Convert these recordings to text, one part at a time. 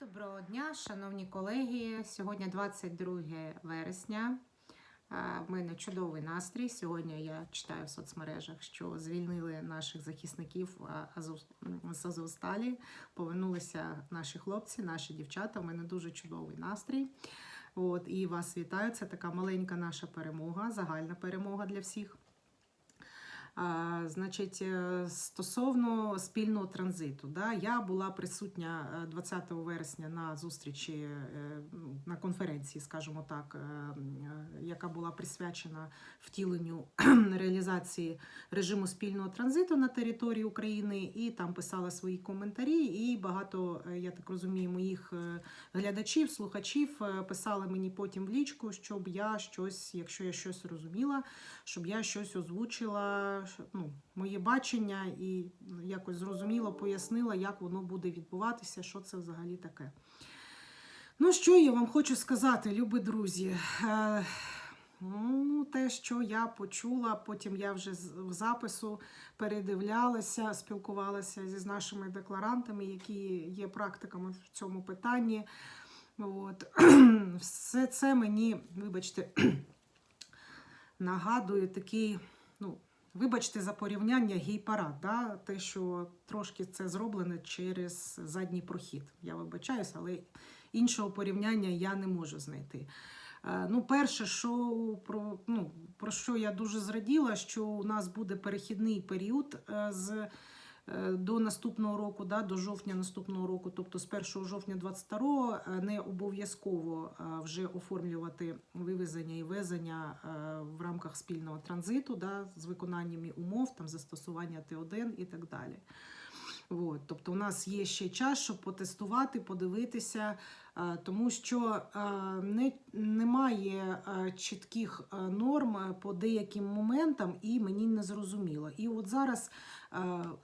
Доброго дня, шановні колеги. Сьогодні 22 вересня. В мене чудовий настрій. Сьогодні я читаю в соцмережах, що звільнили наших захисників з Азовсталі. Повернулися наші хлопці, наші дівчата. У мене дуже чудовий настрій. От, і вас вітаю. Це така маленька наша перемога, загальна перемога для всіх. Значить, е, стосовно спільного транзиту, да, я була присутня е, 20 вересня на зустрічі е, ну, на конференції, скажімо так, е, е, яка була присвячена втіленню реалізації режиму спільного транзиту на території України, і там писала свої коментарі. І багато, е, я так розумію, моїх е, глядачів, слухачів е, писали мені потім в лічку, щоб я щось, якщо я щось розуміла, щоб я щось озвучила, ну, моє бачення і ну, якось зрозуміло пояснила, як воно буде відбуватися, що це взагалі таке. Ну, що я вам хочу сказати, любі друзі. Е, Ну, те, що я почула, потім я вже в запису передивлялася, спілкувалася з нашими декларантами, які є практиками в цьому питанні. От. Все це мені, вибачте, нагадує такий, вибачте за порівняння гей-парад, да? те, що трошки це зроблено через задній прохід. Я вибачаюсь, але іншого порівняння я не можу знайти. Е, Ну, перше, що про, ну, про що я дуже зраділа, що у нас буде перехідний період е, з до наступного року, да, до жовтня наступного року, тобто з 1 жовтня 22 не обов'язково е, вже оформлювати вивезення і везення е, в рамках спільного транзиту, да, з виконанням умов, там застосування Т1 і так далі. От, тобто у нас є ще час, щоб потестувати, подивитися, е, тому що е, не, немає е, чітких е, норм е, по деяким моментам, і мені не зрозуміло. І от зараз е,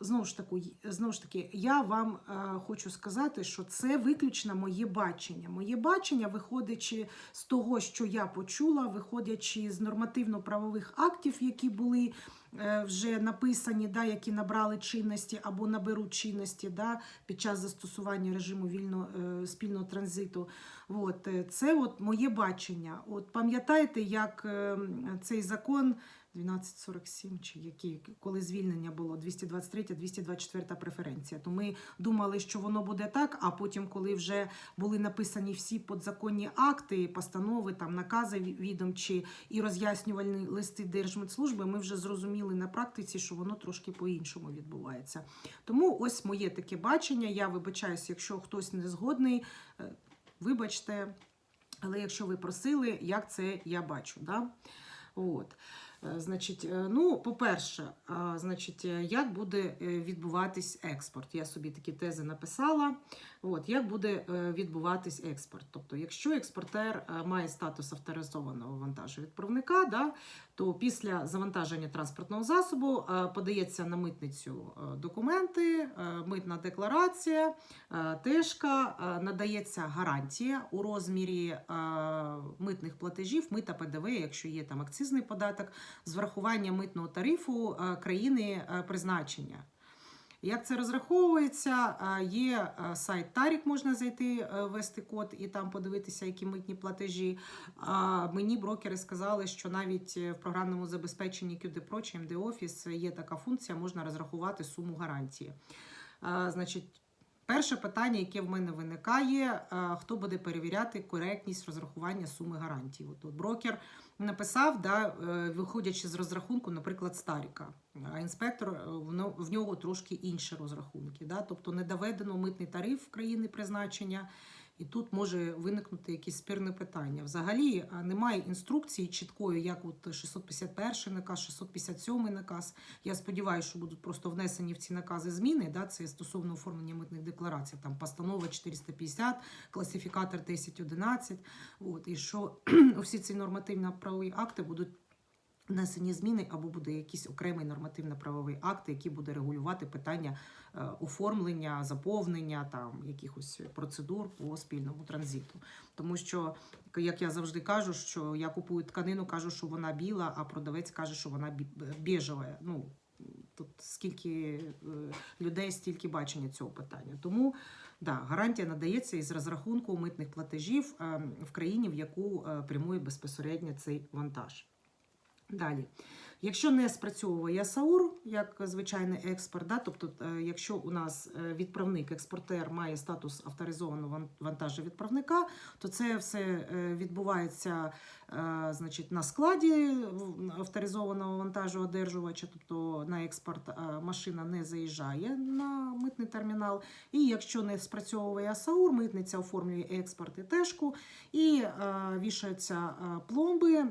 знову ж таки, знову ж таки, я вам е, хочу сказати, що це виключно моє бачення. Моє бачення, виходячи з того, що я почула, виходячи з нормативно-правових актів, які були е, вже написані, да, які набрали чинності або наберуть чинності да, під час застосування режиму вільно, е, спільного транзиту. От, е, це от моє бачення. От пам'ятаєте, як е, цей закон 1247, чи який, коли звільнення було 223-224 преференція, то ми думали, що воно буде так, а потім, коли вже були написані всі подзаконні акти, постанови, там накази відомчі і роз'яснювальні листи Держмедслужби, ми вже зрозуміли на практиці, що воно трошки по-іншому відбувається. Тому ось моє таке бачення. Я вибачаюся, якщо хтось не згодний, е, вибачте. Але якщо ви просили, як це я бачу, да? От. Е, Значить, е, ну, по-перше, значить, е, як буде відбуватись експорт? Я собі такі тези написала. От, як буде відбуватись експорт? Тобто, якщо експортер має статус авторизованого вантажовідправника, да, то після завантаження транспортного засобу подається на митницю документи, митна декларація, тежка, надається гарантія у розмірі митних платежів, мита ПДВ, якщо є там акцизний податок, з врахуванням митного тарифу е, країни е, призначення. Як це розраховується? Е, Є сайт Тарік, можна зайти, ввести код і там подивитися, які митні платежі. Мені брокери сказали, що навіть в програмному забезпеченні QD Pro чи MD Office є така функція, можна розрахувати суму гарантії. Значить, перше питання, яке в мене виникає, хто буде перевіряти коректність розрахування суми гарантії? От, от брокер написав, да, е, виходячи з розрахунку, наприклад, Старіка. А інспектор е, в нього трошки інші розрахунки. Да? Тобто не доведено митний тариф країни призначення, і тут може виникнути якесь спірне питання. Взагалі немає інструкції чіткої, як от 651 наказ, 657 наказ. Я сподіваюся, що будуть просто внесені в ці накази зміни. Да? Це стосовно оформлення митних декларацій. Там постанова 450, класифікатор 1011. От, і що всі ці нормативно-правові акти будуть внесені зміни, або буде якийсь окремий нормативно-правовий акт, який буде регулювати питання е, оформлення, заповнення там якихось процедур по спільному транзиту. Тому що, як я завжди кажу, що я купую тканину, кажу, що вона біла, а продавець каже, що вона бі- біжева. Ну, Тут скільки е, людей, стільки бачення цього питання. Тому Да, гарантія надається із розрахунку митних платежів е, в країні, в яку е, прямує безпосередньо цей вантаж. Далі, якщо не спрацьовує САУР як звичайний експорт, да, тобто, е, якщо у нас е, відправник, експортер має статус авторизованого ван- вантажовідправника, то це все е, відбувається значить, на складі авторизованого вантажоодержувача, тобто на експорт машина не заїжджає на митний термінал. І якщо не спрацьовує АСАУР, митниця оформлює експорт і тежку, і вішаються пломби.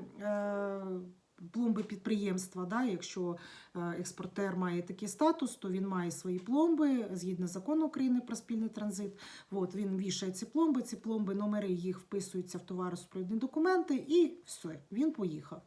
Пломби підприємства, да, якщо е, експортер має такий статус, то він має свої пломби згідно закону України про спільний транзит. От, він вішає ці пломби, ці пломби, номери їх вписуються в товаросупровідні документи, і все, він поїхав.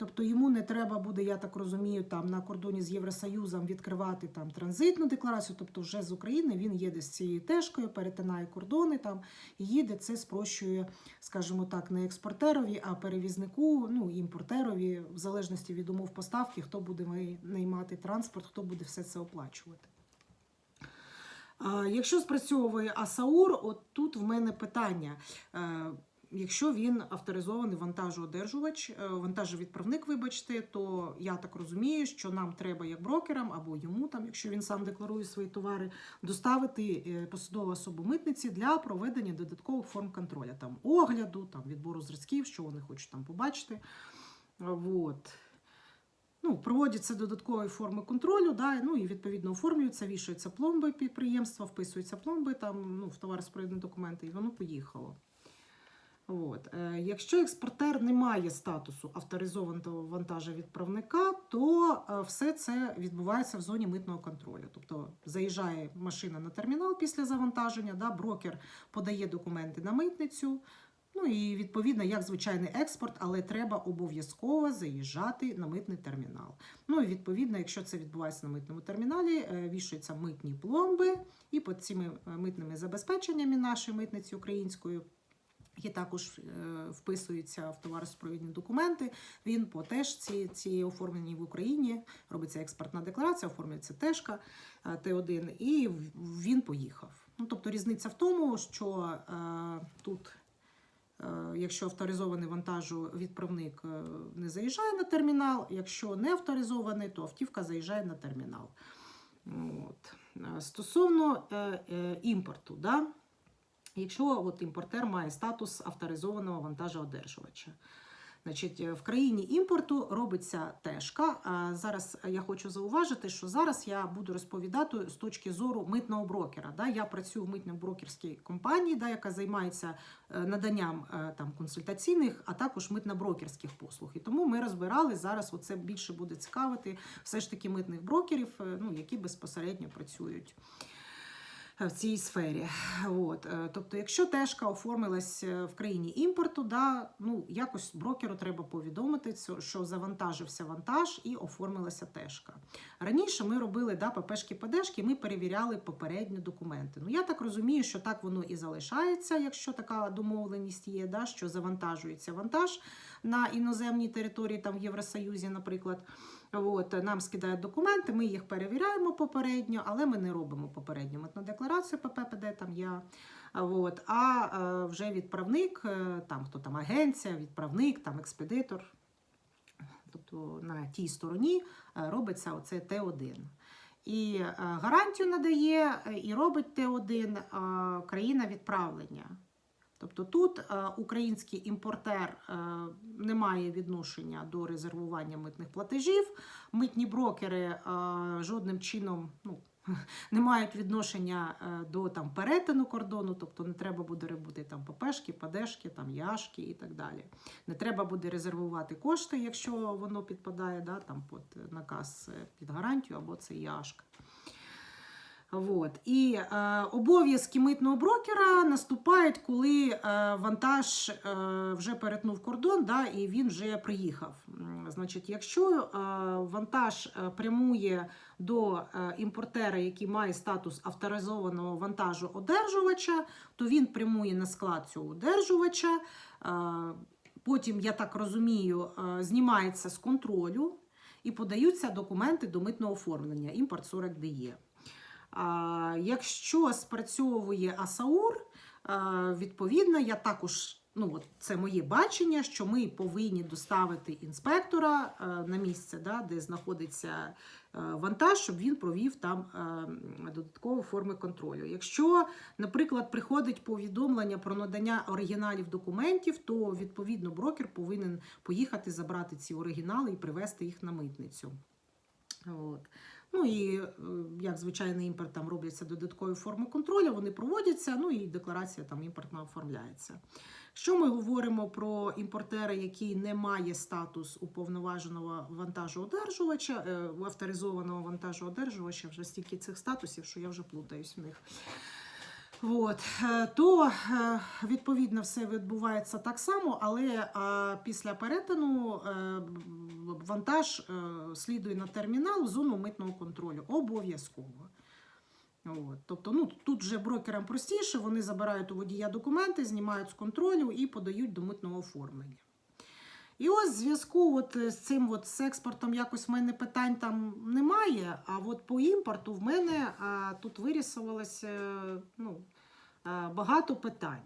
Тобто йому не треба буде, я так розумію, там на кордоні з Євросоюзом відкривати там транзитну декларацію. Тобто, вже з України він їде з цією тежкою, перетинає кордони там і їде. Це спрощує, скажімо так, не експортерові, а перевізнику, ну імпортерові, в залежності від умов поставки, хто буде наймати транспорт, хто буде все це оплачувати. Якщо спрацьовує АСАУР, от тут в мене питання. Якщо він авторизований вантажоодержувач, е, вантажовідправник, вибачте, то я так розумію, що нам треба як брокерам або йому, там, якщо він сам декларує свої товари, доставити е, посадову особу митниці для проведення додаткових форм контролю, там огляду, там відбору зразків, що вони хочуть там побачити. Вот. Ну, проводяться додаткові форми контролю, да, ну і відповідно оформлюються, вішаються пломби підприємства, вписуються пломби там, ну, в товароспродні документи, і воно поїхало. От. Е, Якщо експортер не має статусу авторизованого вантажовідправника, то е, все це відбувається в зоні митного контролю. Тобто заїжджає машина на термінал після завантаження, да, брокер подає документи на митницю. Ну і відповідно, як звичайний експорт, але треба обов'язково заїжджати на митний термінал. Ну і відповідно, якщо це відбувається на митному терміналі, е, вішаються митні пломби, і під цими митними забезпеченнями нашої митниці української. Які також е, вписуються в товаросупровідні документи. Він по тежці ці оформлені в Україні, робиться експортна декларація, оформлюється тежка е, Т1, і він поїхав. Ну, тобто різниця в тому, що е, тут, е, якщо авторизований вантажовідправник е, не заїжджає на термінал, якщо не авторизований, то автівка заїжджає на термінал. От. Стосовно е, е, імпорту, да? Якщо от імпортер має статус авторизованого вантажоодержувача. Значить, е, в країні імпорту робиться тежка. А зараз я хочу зауважити, що зараз я буду розповідати з точки зору митного брокера. Да? Я працюю в митно-брокерській компанії, да, яка займається е, наданням е, там, консультаційних, а також митно-брокерських послуг. І тому ми розбирали зараз. Оце більше буде цікавити все ж таки митних брокерів, ну, які безпосередньо працюють в цій сфері. От. е, Тобто, якщо тежка оформилась е, в країні імпорту, да, ну, якось брокеру треба повідомити, що завантажився вантаж і оформилася тежка. Раніше ми робили да, ППшки, ПДшки, ми перевіряли попередні документи. Ну, я так розумію, що так воно і залишається, якщо така домовленість є, да, що завантажується вантаж на іноземній території, там в Євросоюзі, наприклад. От, нам скидають документи, ми їх перевіряємо попередньо, але ми не робимо попередню митну декларацію ПППД, там я. От, а е, вже відправник, е, там хто там агенція, відправник, там експедитор, тобто на тій стороні е, робиться оце Т1. І гарантію надає і робить Т1 е, країна відправлення. Тобто тут е, український імпортер е, не має відношення до резервування митних платежів. Митні брокери е, жодним чином ну, не мають відношення до там, перетину кордону, тобто не треба буде робити там ППшки, ПДшки, там, яшки і так далі. Не треба буде резервувати кошти, якщо воно підпадає да, там, під наказ під гарантію або це яшка. Вот. І е, обов'язки митного брокера наступають, коли е, вантаж е, вже перетнув кордон, да, і він вже приїхав. Значить, якщо е, вантаж е, прямує до е, імпортера, який має статус авторизованого вантажу одержувача, то він прямує на склад цього одержувача. Е, потім, я так розумію, е, знімається з контролю і подаються документи до митного оформлення. Імпорт 40 дає. Якщо спрацьовує АСАУР, відповідно, я також. Ну, от це моє бачення, що ми повинні доставити інспектора е, на місце, да, де знаходиться е, вантаж, щоб він провів там е, додаткові форми контролю. Якщо, наприклад, приходить повідомлення про надання оригіналів документів, то відповідно брокер повинен поїхати забрати ці оригінали і привезти їх на митницю. От. Ну і е, як звичайний імпорт, там робляться додаткові форми контролю, вони проводяться, ну і декларація там імпортна оформляється. Що ми говоримо про імпортера, який не має статус уповноваженого вантажоодержувача, е, авторизованого вантажоодержувача, вже стільки цих статусів, що я вже плутаюсь в них. От, е, то е, відповідно все відбувається так само, але е, після перетину вантаж слідує на термінал в зону митного контролю. Обов'язково. От, тобто, ну тут вже брокерам простіше, вони забирають у водія документи, знімають з контролю і подають до митного оформлення. І ось в зв'язку от з цим от, з експортом якось в мене питань там немає. А от по імпорту в мене а, тут вирісувалося ну, а, багато питань.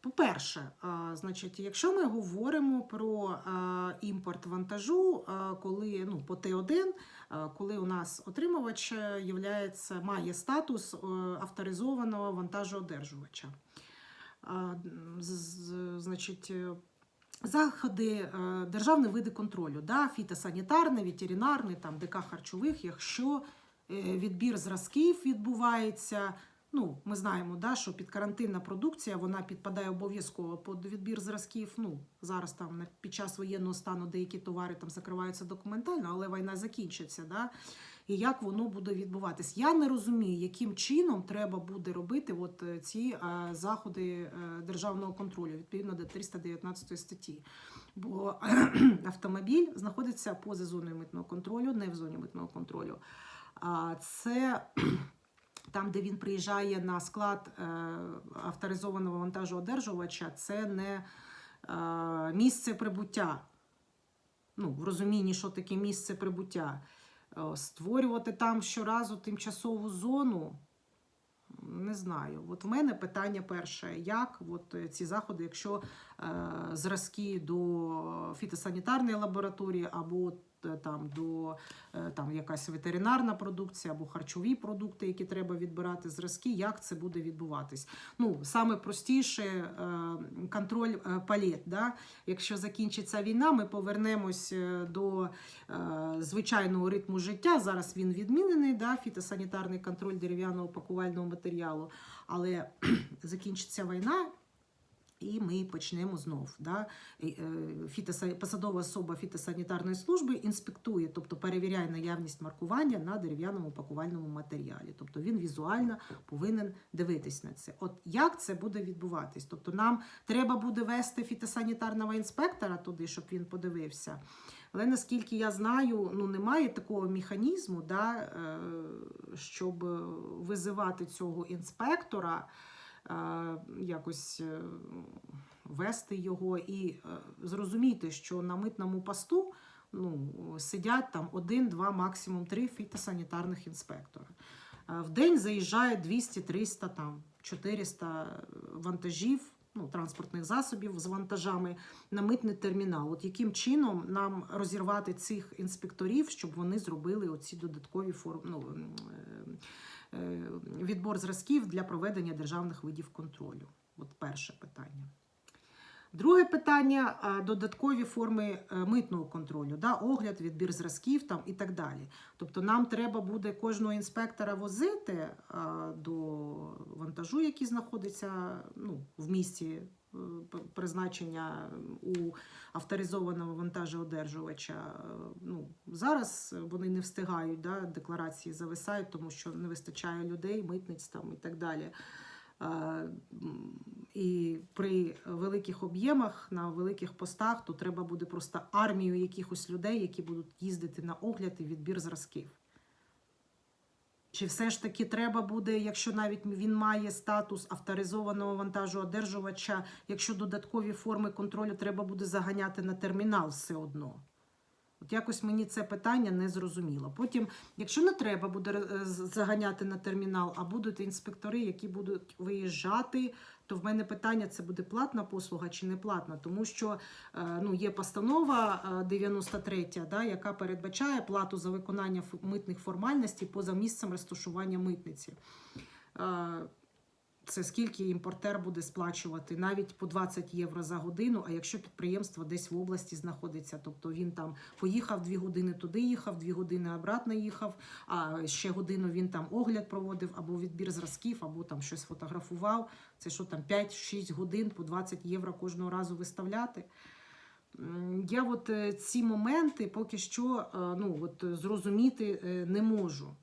По-перше, значить, якщо ми говоримо про а, імпорт вантажу, а, коли ну, по Т1, а, коли у нас отримувач е, являється, має статус е, авторизованого вантажоодержувача. А, з- Значить, е, Заходи, е, державні види контролю, да, фітосанітарний, ветеринарний, там, ДК харчових, якщо е, відбір зразків відбувається, ну, ми знаємо, да, що підкарантинна продукція вона підпадає обов'язково під відбір зразків. Ну, зараз там під час воєнного стану деякі товари там закриваються документально, але війна закінчиться. Да? І як воно буде відбуватись? Я не розумію, яким чином треба буде робити от е, ці е, заходи е, державного контролю відповідно до 319 статті. Бо автомобіль знаходиться поза зоною митного контролю, не в зоні митного контролю. А це там, де він приїжджає на склад авторизованого вантажоодержувача, це не місце прибуття. Ну, в розумінні, що таке місце прибуття. Е, Створювати там щоразу тимчасову зону. Не знаю. От в мене питання перше: як от е, ці заходи, якщо е, зразки до фітосанітарної лабораторії або е, там до е, там якась ветеринарна продукція або харчові продукти, які треба відбирати зразки, як це буде відбуватись? Ну, саме простіше е, контроль е, палет. Да? Якщо закінчиться війна, ми повернемось е, до е, звичайного ритму життя. Зараз він відмінений, да? фітосанітарний контроль дерев'яного пакувального матеріалу. Але закінчиться війна. І ми почнемо знов. Да? Фітоса- Посадова особа фітосанітарної служби інспектує, тобто перевіряє наявність маркування на дерев'яному пакувальному матеріалі. Тобто він візуально повинен дивитись на це. От як це буде відбуватись? Тобто нам треба буде вести фітосанітарного інспектора туди, щоб він подивився. Але наскільки я знаю, ну немає такого механізму, да, е, щоб визивати цього інспектора якось е, вести його і е, зрозуміти, що на митному посту ну, сидять там один, два, максимум три фітосанітарних інспектора. Е, В день заїжджає 200, 300, там, 400 вантажів, ну, транспортних засобів з вантажами на митний термінал. От яким чином нам розірвати цих інспекторів, щоб вони зробили оці додаткові форм, ну, відбор зразків для проведення державних видів контролю? От перше питання. Друге питання додаткові форми е, митного контролю, да, огляд, відбір зразків там і так далі. Тобто нам треба буде кожного інспектора возити до вантажу, який знаходиться ну, в місці е, п- призначення у авторизованого вантажоодержувача. Е, Ну, зараз вони не встигають, да, декларації зависають, тому що не вистачає людей, митниць там і так далі. Е, І при великих об'ємах на великих постах то треба буде просто армію якихось людей, які будуть їздити на огляд і відбір зразків. Чи все ж таки треба буде, якщо навіть він має статус авторизованого вантажоодержувача, якщо додаткові форми контролю треба буде заганяти на термінал все одно? От якось мені це питання не зрозуміло. Потім, якщо не треба буде е, заганяти на термінал, а будуть інспектори, які будуть виїжджати, то в мене питання: це буде платна послуга чи не платна, тому що е, ну, є постанова е, 93, да, яка передбачає плату за виконання митних формальностей поза місцем розташування митниці. Це скільки імпортер буде сплачувати навіть по 20 євро за годину. А якщо підприємство десь в області знаходиться, тобто він там поїхав дві години туди, їхав, дві години обратно їхав, а ще годину він там огляд проводив, або відбір зразків, або там щось фотографував. Це що там 5-6 годин по 20 євро кожного разу виставляти. Я от е, ці моменти поки що е, ну, от, зрозуміти е, не можу,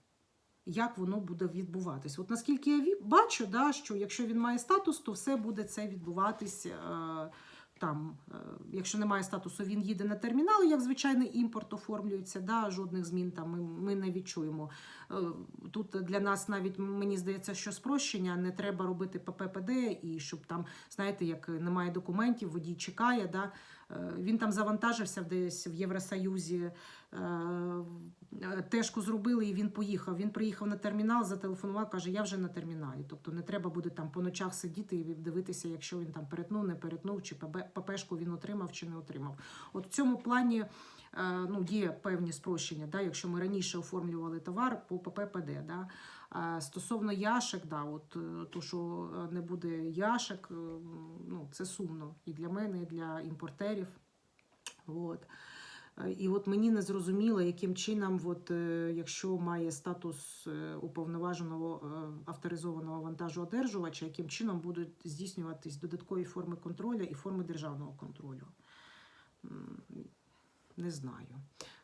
як воно буде відбуватись. От наскільки я бачу, да, що якщо він має статус, то все буде це відбуватись. е, Там, е, якщо немає статусу, він їде на термінал, як звичайний імпорт оформлюється, да, жодних змін там ми, ми не відчуємо. Е, Тут для нас навіть мені здається, що спрощення не треба робити ПППД, і щоб там, знаєте, як немає документів, водій чекає. Да, він там завантажився десь в Євросоюзі, е, е, тежку зробили, і він поїхав. Він приїхав на термінал, зателефонував, каже, я вже на терміналі. Тобто не треба буде там по ночах сидіти і дивитися, якщо він там перетнув, не перетнув, чи ППшку він отримав чи не отримав. От в цьому плані е, ну, є певні спрощення, да, якщо ми раніше оформлювали товар по ПППД. Да. Стосовно яшек, да, от, е, то, що е, не буде яшек, е, ну, це сумно і для мене, і для імпортерів. От. Е, І от мені не зрозуміло, яким чином, от, е, якщо має статус е, уповноваженого е, авторизованого вантажоодержувача, яким чином будуть здійснюватись додаткові форми контролю і форми державного контролю. Не знаю.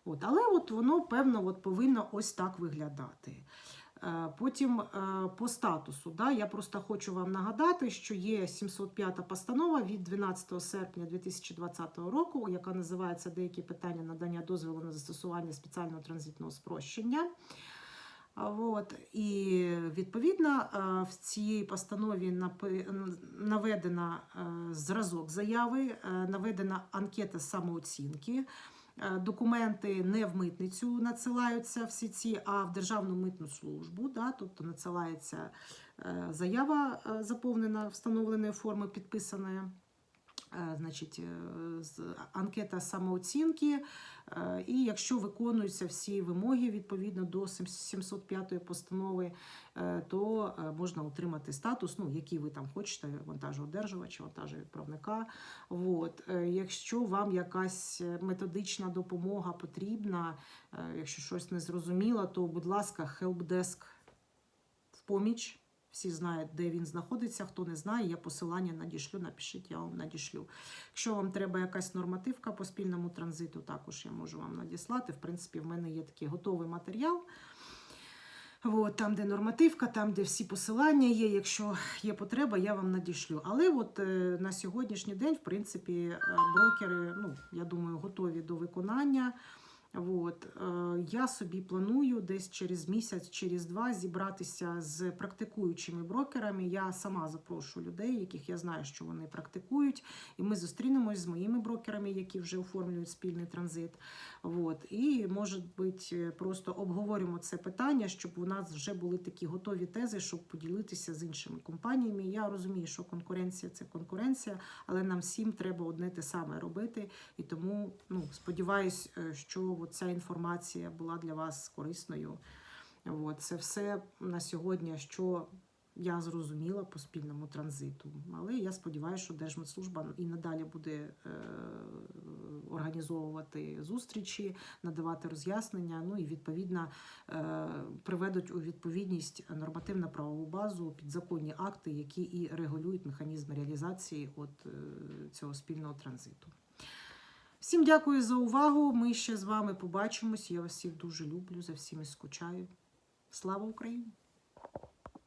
От, але от воно, певно, от повинно ось так виглядати. Е, Потім е, по статусу. Да, я просто хочу вам нагадати, що є 705 постанова від 12 серпня 2020 року, яка називається Деякі питання надання дозволу на застосування спеціального транзитного спрощення. От, і відповідно е, в цій постанові наведена зразок заяви, наведена анкета самооцінки. Е, Документи не в митницю надсилаються всі ці, а в Державну митну службу. Да, тобто надсилається е, заява е, заповнена встановленої форми, підписана. Е, Значить, е, анкета самооцінки, е, і якщо виконуються всі вимоги відповідно до сем- 705 постанови, то можна отримати статус, ну, який ви там хочете, вантажоодержувача, вантажовідправника. От. Якщо вам якась методична допомога потрібна, якщо щось не зрозуміло, то, будь ласка, helpdesk в поміч. Всі знають, де він знаходиться. Хто не знає, я посилання надішлю, напишіть, я вам надішлю. Якщо вам треба якась нормативка по спільному транзиту, також я можу вам надіслати. В принципі, в мене є такий готовий матеріал. От, там, де нормативка, там, де всі посилання є. Якщо є потреба, я вам надішлю. Але от е, на сьогоднішній день, в принципі, е, брокери, ну, я думаю, готові до виконання. От, е, я собі планую десь через місяць, через два зібратися з практикуючими брокерами. Я сама запрошую людей, яких я знаю, що вони практикують, і ми зустрінемось з моїми брокерами, які вже оформлюють спільний транзит. От, і, може бути, просто обговоримо це питання, щоб у нас вже були такі готові тези, щоб поділитися з іншими компаніями. Я розумію, що конкуренція це конкуренція, але нам всім треба одне те саме робити. І тому ну, сподіваюсь, е, що ця інформація була для вас корисною. От, це все на сьогодні, що я зрозуміла по спільному транзиту. Але я сподіваюся, що Держмитслужба і надалі буде е, організовувати зустрічі, надавати роз'яснення, ну і відповідно е, приведуть у відповідність нормативно-правову базу, підзаконні акти, які і регулюють механізми реалізації от, е, цього спільного транзиту. Всім дякую за увагу. Ми ще з вами побачимось. Я вас всіх дуже люблю, за всіми скучаю. Слава Україні!